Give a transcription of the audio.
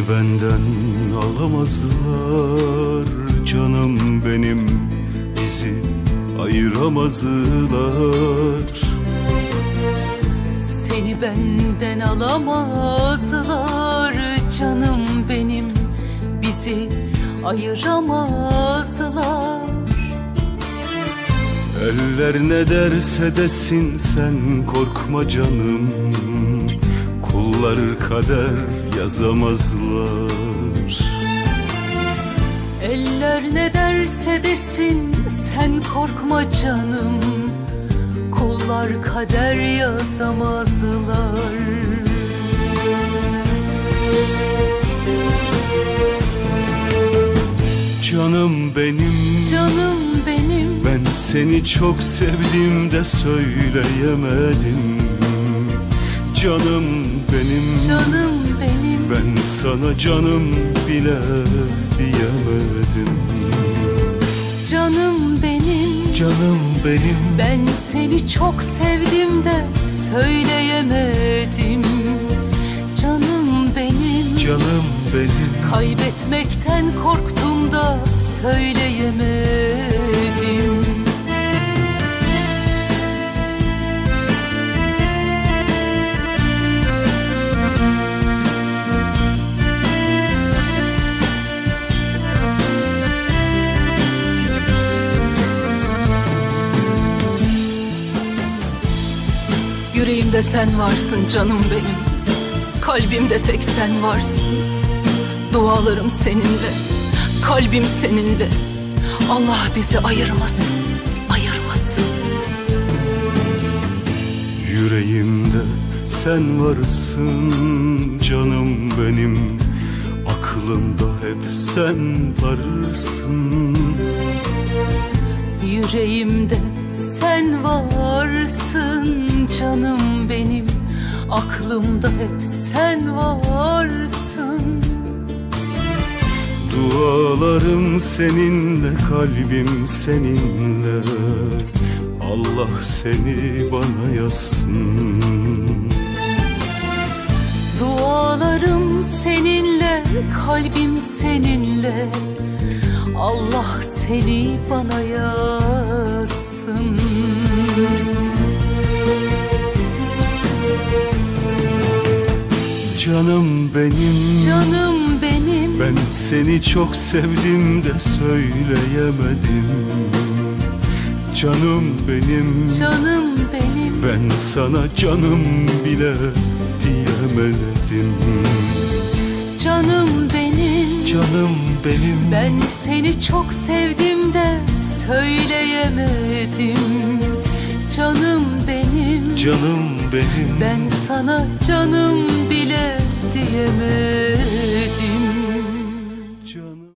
Seni benden alamazlar canım benim Bizi ayıramazlar. Seni benden alamazlar canım benim Bizi ayıramazlar. Eller ne derse desin sen korkma canım Kullar kader yazamazlar. Eller ne derse desin sen korkma canım. Kullar kader yazamazlar. Canım benim. Canım benim. Ben seni çok sevdim de söyleyemedim. Canım benim. Canım benim. Ben sana canım bile diyemedim. Canım benim. Canım benim. Ben seni çok sevdim de söyleyemedim. Canım benim. Canım benim. Kaybetmekten korktum da söyleyemedim Yüreğimde sen varsın canım benim. Kalbimde tek sen varsın. Dualarım seninle Kalbim seninle. Allah bizi ayırmasın Ayırmasın. Yüreğimde sen varsın canım benim. Aklımda hep sen varsın. Yüreğimde sen varsın canım benim. Aklımda hep sen varsın. Dualarım seninle kalbim seninle. Allah seni bana yazsın. Dualarım seninle, kalbim seninle. Allah seni bana yazsın Canım benim. Canım benim. Ben seni çok sevdim de söyleyemedim. Canım benim. Canım benim. Ben sana canım bile diyemedim Canım benim. Canım benim. Ben seni çok sevdim de söyleyemedim. Canım benim. Canım benim. Ben sana canım bile diyemedim